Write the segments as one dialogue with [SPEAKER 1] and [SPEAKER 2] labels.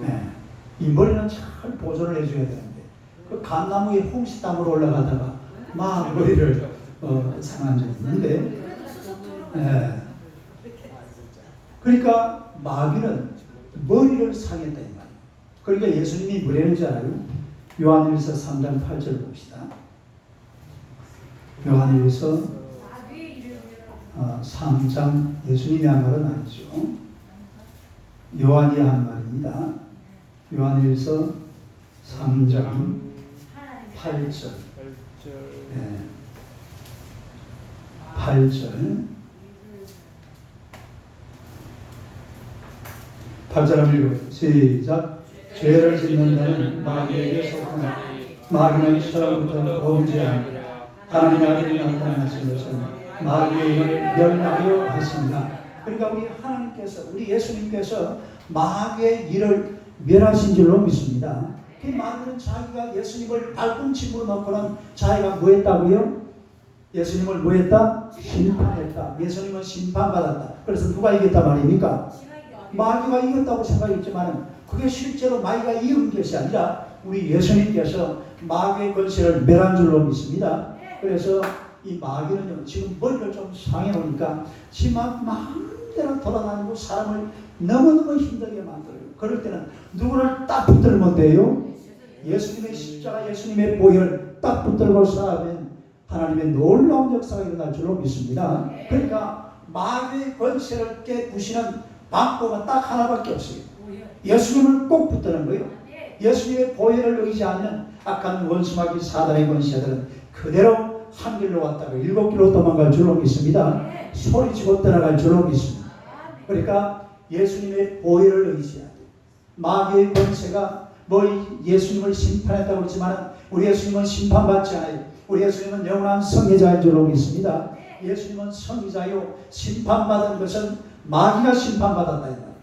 [SPEAKER 1] 네. 이 머리는 잘 보존을 해줘야 되는데 그 감나무에 홍시땀으로 올라가다가 막 머리를 어, 상한 적이 있는데 예. 그러니까 마귀는 머리를 상했다 이 말이에요. 그러니까 예수님이 뭐라는지 알아요? 요한일서 3장 8절 봅시다. 요한일서 어, 3장 예수님이 한 말은 아니죠. 요한이 한 말입니다. 요한일서 3장 8절. 예. 8절. 8절 한번 읽어요. 시작. 죄를 짓는 자는 마귀에게 속하나 마귀는 처음부터 범죄하니라. 하나님 아들이 나타나신 것은 마귀의 멸망하여 하십니다. 그러니까 우리 하나님께서 우리 예수님께서 마귀의 일을 멸하신 줄로 믿습니다. 그 마귀는 자기가 예수님을 발꿈치으로 놓고는 자기가 뭐 했다고요? 예수님을 뭐 했다? 심판했다. 예수님은 심판받았다. 그래서 누가 이겼다 말입니까? 마귀가 이겼다고 생각했지만 그게 실제로 마귀가 이긴 것이 아니라 우리 예수님께서 마귀의 권세를 멸한 줄로 믿습니다. 그래서 이 마귀는요 지금 머리를 좀 상해 놓으니까 지만 마 음대로 돌아다니고 사람을 너무너무 힘들게 만들어요. 그럴 때는 누구를 딱 붙들면 돼요? 예수님의 십자가 예수님의 보혈 딱 붙들고 살아면 하나님의 놀라운 역사가 일어날 줄로 믿습니다. 그러니까 마귀의 권세를 깨부시는 방법은 딱 하나밖에 없어요. 예수님을 꼭 붙드는 거예요. 예수님의 보혈을 의지하면 악한 원수마귀 사단의 권세들은 그대로 한 길로 왔다가 일곱 길로 도망갈 줄로 믿습니다. 소리치고 떠나갈 줄로 믿습니다. 그러니까 예수님의 의지해야 돼요. 마귀의 권세가 뭐 예수님을 심판했다고 그러지만 우리 예수님은 심판받지 않아요. 우리 예수님은 영원한 성의자인 줄로 믿습니다. 예수님은 성의자요 심판받은 것은 마귀가 심판받았다 이.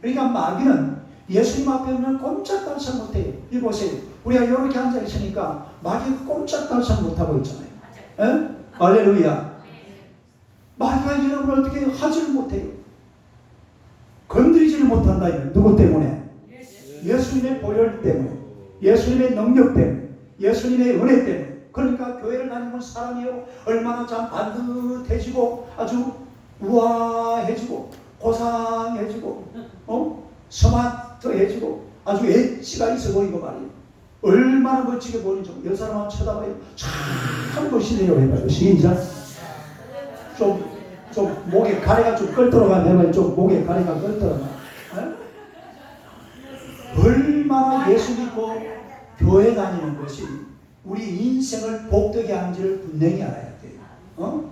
[SPEAKER 1] 그러니까 마귀는 예수님 앞에 오면 꼼짝달싹 못해요. 이 보세요. 우리가 이렇게 앉아 있으니까 마귀가 꼼짝달싹 못하고 있잖아요. 에? 할렐루야. 마귀가 여러분을 어떻게 하지를 못해요. 건드리지를 못한다. 이거. 누구 때문에? 예수님의 보혈 때문에. 예수님의 능력 때문에. 예수님의 은혜 때문에. 그러니까 교회를 다니는 사람이요. 얼마나 참 반듯해지고 아주 우아해지고 고상해지고 어? 스마트해지고 아주 엣지가 있어 보이고 말이에요. 얼마나 멋지게 보이는지 여 사람 한번 쳐다봐요. 참 멋있네요. 해봐요. 시작. 좀, 좀 목에 가래가 좀 끌들어가 해봐요. 좀 목에 가래가. 어? 얼마나 예수 믿고 교회 다니는 것이 우리 인생을 복되게 하는지를 분명히 알아야 돼요. 어?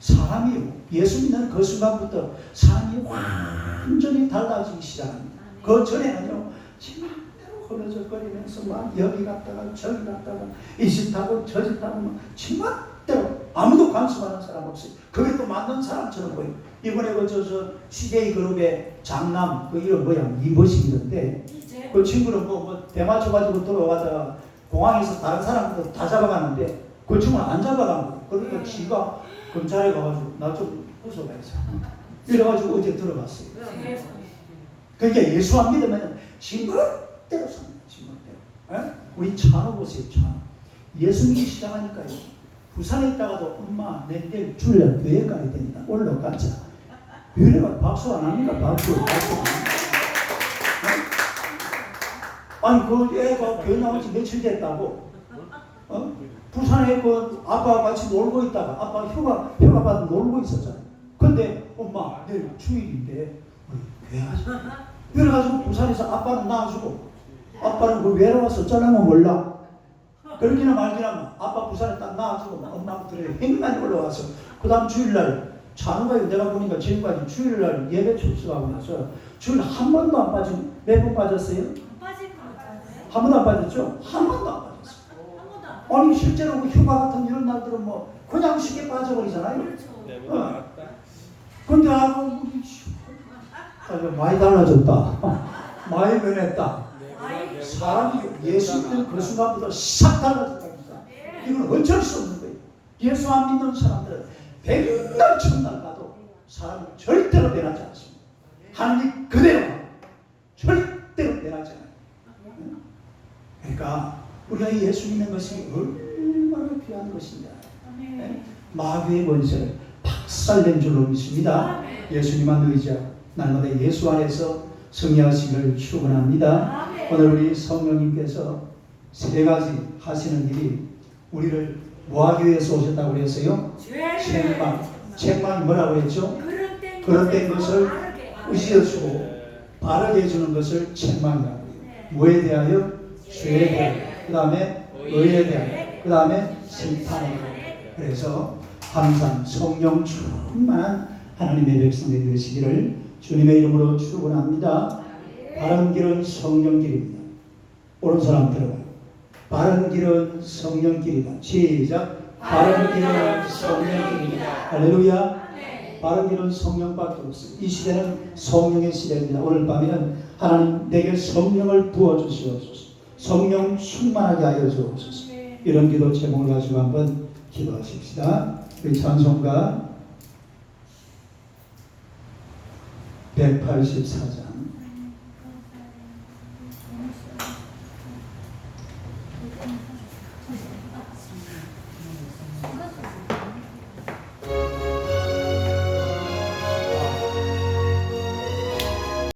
[SPEAKER 1] 사람이요. 예수 믿는 그 순간부터 삶이 완전히 달라지기 시작합니다. 그 전에는요, 지맘대로 흐느적거리면서 막 여기 갔다가 저기 갔다가 이 집 타고 저 집 타고 막 지맘대로 아무도 관심하는 사람 없이 그게 또 맞는 사람처럼 보여. 이번에 그저 저 CJ 그룹의 장남 그 이름 뭐야 이보식이던데 그 친구는 뭐, 뭐 대마초 가지고 들어가다가 공항에서 다른 사람들 다 잡아가는데 그 친구는 안 잡아간 거야. 그러니까 지가 검찰에 가가지고 나좀 부숴봐야지. 이래가지고 어제 들어갔어요. 그러니까 예수 안 믿으면 지멋대로 삽니다. 지멋대로. 에? 우리 찬호 보세요. 찬호. 예수 믿기 시작하니까요. 부산에 있다가도 엄마 내 내일 주일날 교회 가야 된다. 올라가자. 이래가 박수 안 합니까? 박수. 박수. 에? 아니 그 애가 교회 나온 지 며칠 됐다고. 어? 부산에 그 아빠와 같이 놀고 있다가 아빠 휴가 휴가 받아 놀고 있었잖아요. 근데 엄마 내일 주일인데 가자. 그래가지고 부산에서 아빠는 놔주고 아빠는 그 쩌라면 몰라. 그렇기나 말기나 아빠 부산에 딱 놔주고 엄마부터 행만이 올라와서 그 다음 주일날 찬우가 내가 보니까 지금까지 주일날 예배 출석하고 나서 주일 한 번도 안 빠진 몇 번 빠졌어요? 한 번도 안 빠졌죠? 한 번도 안 빠졌어요. 아니 실제로 그 휴가 같은 이런 날들은 뭐 그냥 쉽게 빠져버리잖아요. 어. 근데 아고 우리 아주 많이 달라졌다. 많이 변했다. 사람이 예수 믿는 그 순간부터 싹 달라졌답니다. 이건 어쩔 수 없는 거예요. 예수 안 믿는 사람들은 백날 천날 가도 사람이 절대로 변하지 않습니다. 하나님 그대로 절대 내놨잖아요. 응? 그러니까 우리가 이 예수 믿는 것이 얼마나 귀한 것인가. 네? 마귀의 권세를 박살낸 줄로 믿습니다. 예수님만 의지하고 날마다 예수 안에서 승리하시기를 축원합니다. 오늘 우리 성령님께서 세 가지 하시는 일이 우리를 뭐하기 위해서 오셨다고 그랬어요? 책망. 책망이 뭐라고 했죠? 그릇된 것을 의지해주고 바르게 해주는 것을 책망이라고 해요. 뭐에 대하여? 죄에 대하여. 그 다음에 의에 대하여. 그 다음에 심판에 대하여. 그래서 항상 성령 충만한 하나님의 백성이 되시기를 주님의 이름으로 축원합니다. 바른 길은 성령 길입니다. 오른손 한번 들어봐요. 바른 길은 성령 길이다. 시작. 바른 길은 성령 길이다. 할렐루야. 바른 길은 성령밖에 없어요. 이 시대는 성령의 시대입니다. 오늘 밤에는 하나님 내게 성령을 부어 주시옵소서. 성령 충만하게 하여 주옵소서. 이런 기도 제목을 가지고 한번 기도하십시다. 우리 찬송가 184장 すみません。